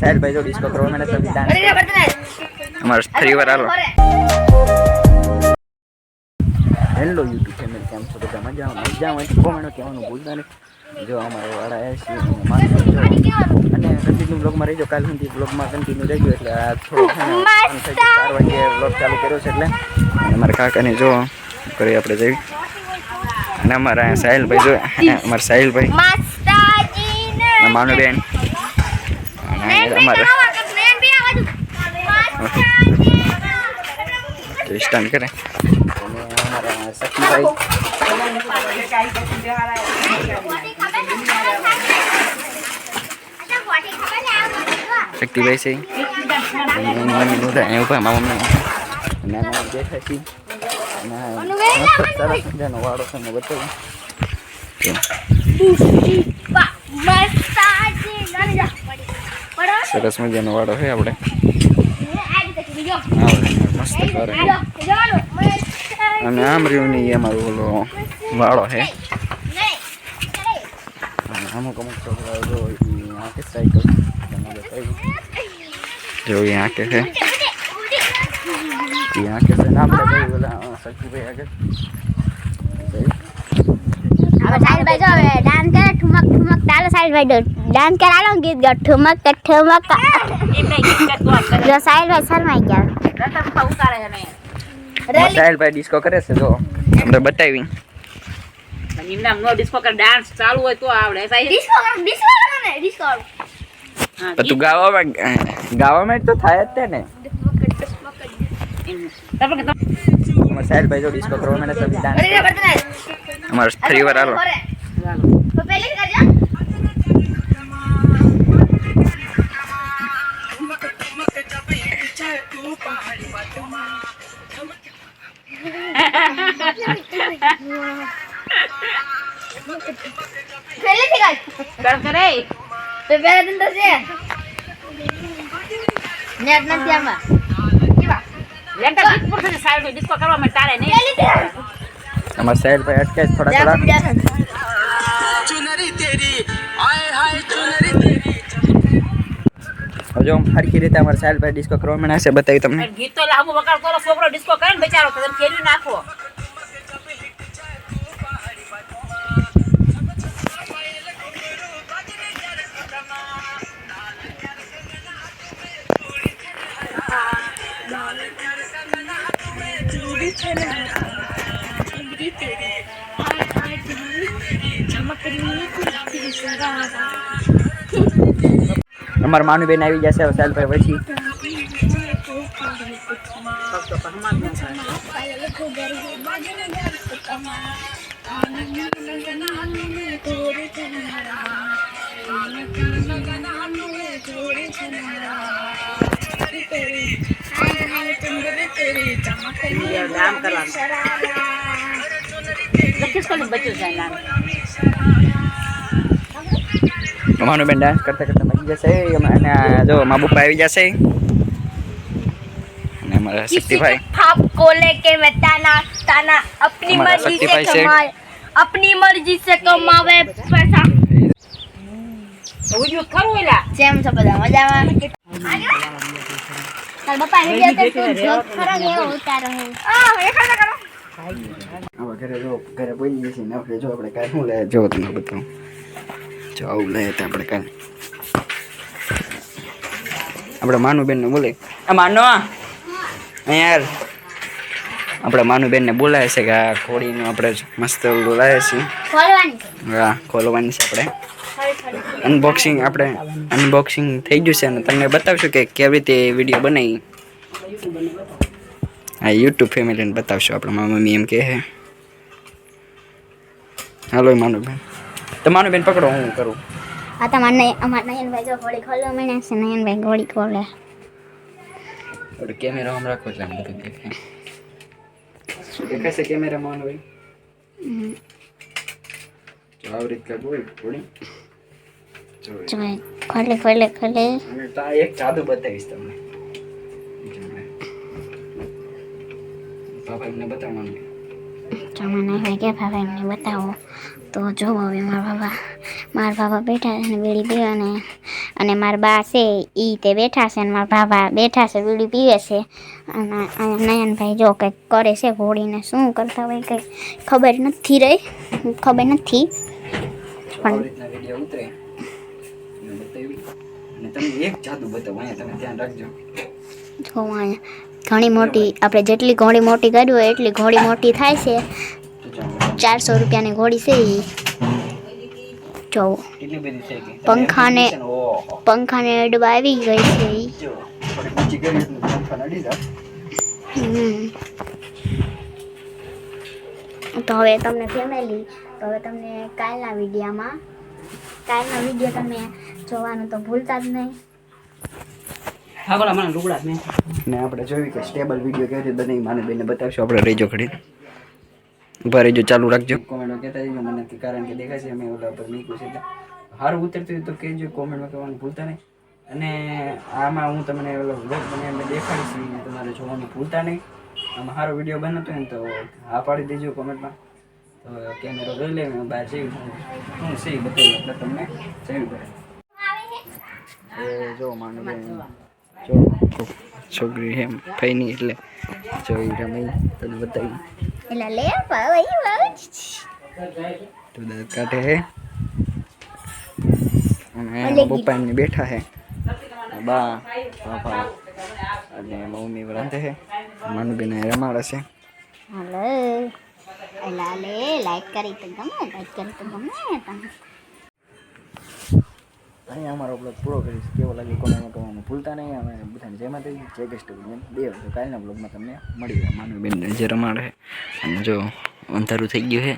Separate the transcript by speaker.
Speaker 1: સાહેલભાઈ જો ડિસ્કો કરવા મને ડાન્સ અમારે ફરી વાર હાલો. હેલો યુટ્યુબ ચેનલ કેમ છો? બધા મજામાં? મજામાં હોય કોમેન્ટ કહેવાનું ભૂલતા નહીં. જો અમારે વાળા આવ્યા છીએ અને કન્ટિન્યુ બ્લોગમાં રહીજો કાલ સુધી બ્લોગમાં કન્ટિન્યુ રહેજો એટલે આ થોડો છે ચાર વાગે બ્લોગ ચાલુ કર્યો છે એટલે. અને અમારા કાકાને જો કરી આપણે જઈ. અને અમારા અહીંયા સાહિલભાઈ જો અમારા સાહિલભાઈ. માનુબેન અમારે. સ્ટાન્ડ કરે. શક્તિભાઈ છે. મમ્મી ઊભા મામા મમ્મી. અને બેઠા છીએ. સરસ મજાનો વાળો છે મેં બતાવ્યું. સરસ મજાનો વાળો છે આપણે. મસ્ત કરે અને આમ રહ્યું નહીં અમારું ઓલો વાળો છે. અમુક અમુક છોકરાઓ જો આંકે સાયકલ જો એ આંકે છે. એ આંકે છે. નામ લગાવ્યું અ, સખીભાઈ આગળ.
Speaker 2: ડાન્સ કરે ઠુમક ઠુમક ચાલો સાઈડ ડાન્સ કરાલો ગીત ગાઓ ઠુમક કે ઠુમક જો સાઈડ શરમાઈ ગયા
Speaker 1: સાહેલભાઈ ડિસ્કો કરે છે જો આપણે બતાવી
Speaker 3: એમના નો ડિસ્કો કર ડાન્સ ચાલુ હોય તો આવડે સાહેબ
Speaker 2: ડિસ્કો કરો ડિસ્કો કરો ને ડિસ્કો કરો
Speaker 3: હા,
Speaker 1: પણ તું ગાવામાં ગાવામાં જ તો થાય જ તે ને
Speaker 3: તમે કે
Speaker 1: અમારે સાહેલભાઈ જો ડિસ્કો કરવા મને તમે ડાન્સ અમારે ફરી વાર હાલો
Speaker 2: તો પહેલે કરજો પહેલેથી કર
Speaker 3: કર કરે
Speaker 2: તો પહેલા દિન તો છે નેટ નથી આમાં કેવા
Speaker 3: લેન્ટર ગીત પર છે સાઈડ ડિસ્કો કરવા માં તારે નહીં
Speaker 2: પહેલેથી કર
Speaker 1: અમારે સાહેલભાઈ અટકે છે થોડા થોડા
Speaker 4: चुनरी तेरी आए हाय चुनरी तेरी
Speaker 1: હજુ આમ હરખી રીતે અમારે સાહેલભાઈ ડિસ્કો કરવા મને છે બતાવી તમને
Speaker 3: ગીત તો લાંબુ વગાડ કરો છોકરો ડિસ્કો કરે ને બચારો તો તમે ખેલી નાખો
Speaker 1: અમારા માનુબેન આવી જશે હવે સાહેલભાઈ પછી.
Speaker 3: નામ
Speaker 1: બેન ડાન્સ કરતા કરતા બચી જશે. અને જો મા બપા આવી જશે. અને અમારા શક્તિભાઈ.
Speaker 2: થાપ કોલે
Speaker 1: કે
Speaker 2: વતાના તાના
Speaker 1: અપની મરજી સે
Speaker 2: કમાય અપની મરજી સે કમાવે પૈસા.
Speaker 3: ઓજો ખરો એલા?
Speaker 2: જેમ છે બધા મજામાં? તાર બાપા આવી ગયા તો તું જોત ખરા એવો ઉતારો હે. આ એખાડા કરો
Speaker 1: હવે ઘરે જો ઘરે બોલી જશે ને આપણે જો આપણે કાંઈ શું લે જો તમને બતાવું. જો આવું લે તો આપણે કાંઈ આપણે માનુબેન ને બોલે આ માનો? યાર આપણે માનુબેન ને બોલાવે છે કે આ ઘોડીનું આપણે મસ્ત ઓલું લાવે છે
Speaker 2: ખોલવાની
Speaker 1: હા ખોલવાની છે આપણે. અનબોક્સિંગ આપણે અનબોક્સિંગ થઈ ગયું છે અને તમને બતાવશું કે કેવી રીતે વીડિયો બનાવી. હા યુટ્યુબ ફેમિલીને બતાવશું આપણે મારા મમ્મી એમ કહે છે. હાલો માનુબેન તો માનુબેન પકડો હું કરું.
Speaker 2: આ તમાર નય અમાર નયનભાઈ જો ઘોડી ખોલવા માંડ્યા છે નયનભાઈ ઘોડી ખોલે.
Speaker 1: આપણે કેમેરા આમ રાખો એટલે આમ બધું દેખાય. દેખાશે કેમેરા માનુભાઈ? જો આવી રીતે બોલ થોડી. જો
Speaker 2: જો ખોલે ખોલે ખોલે.
Speaker 1: અને તો આ એક જાદુ બતાવીશ તમને. બાબા એમને બતાવવાનું.
Speaker 2: જો મને હોય કે ભાઈ એમને બતાવો. તો જો હવે મારા બાબા મારા બાબા બેઠા છે ને બીડી પીવે અને અને મારા બા છે એ તે બેઠા છે અને મારા બાબા બેઠા છે બીડી પીવે છે. અને અહીંયા નયનભાઈ જો કંઈક કરે છે ઘોડીને શું કરતા હોય કંઈ ખબર નથી રહી. ખબર નથી.
Speaker 1: આવી મેં બતાવી અને તમને એક જાદુ બતાવું અહીંયા તમે ધ્યાન રાખજો.
Speaker 2: જો અહીંયા ઘણી મોટી આપણે જેટલી ઘોડી મોટી કરી હોય એટલી ઘોડી મોટી થાય છે. ચારસો રૂપિયાની ઘોડી છે એ જો.
Speaker 1: કેટલી બધી થઈ ગઈ
Speaker 2: પંખાને- પંખાને અડવા આવી ગઈ છે. તો હવે તમને ફેમિલી તો હવે તમને કાલના વિડીયોમાં કાલનો વીડિયો તમે જોવાનું તો ભૂલતા જ નહીં.
Speaker 3: હા બોલા મને લુગડા મેં
Speaker 1: ને આપણે જોયું કે સ્ટેબલ વીડિયો કેવી રીતે બની માને બેને બતાવશું. આપણે રેજો ઘડી ઊભા રહેજો ચાલુ રાખજો. કોમેન્ટમાં કહેતા જજો મને કે કારણ કે દેખાય છે અમે ઓલા પર મૂક્યું છે. એટલે સારું ઉતરતું હોય તો કહેજો કોમેન્ટમાં કહેવાનું ભૂલતા નહીં. અને આમાં હું તમને ઓલો વ્લોગ બને અમે દેખાડીશ તમારે જોવાનું ભૂલતા નહીં. આમાં સારો વીડિયો બનાવતો હોય ને તો હા પાડી દેજો કોમેન્ટમાં તો કેમેરો જોઈ લે મેં બહાર જઈ હું સી ઈ એટલે તમને જઈ પડે એ જો માનું જો છોકરી એમ ફઈની એટલે જોઈ રમી તને બતાવી.
Speaker 2: એટલે લે ભાઈ ભાઈ
Speaker 1: તો દાંત કાઢે હે. અને પપ્પા એમને બેઠા હે. બા પાપા અને મમ્મી રાંધે હે. માનુબેન રમાડે છે.
Speaker 2: હાલો. એલા લે લાઈક કરી તો ગમે લાઈક કરી તો ગમે તમે
Speaker 1: અહીંયા અમારો બ્લોગ પૂરો કરીશ કેવો લાગે કોમેન્ટમાં કરવાનું ભૂલતા નહીં અમે બધાને જય માતાજી જય ગેસ્ટ બે તો કાલના બ્લોગમાં તમને મળી જાય માનુબેન જે રમાડે અને જો અંધારું થઈ ગયું છે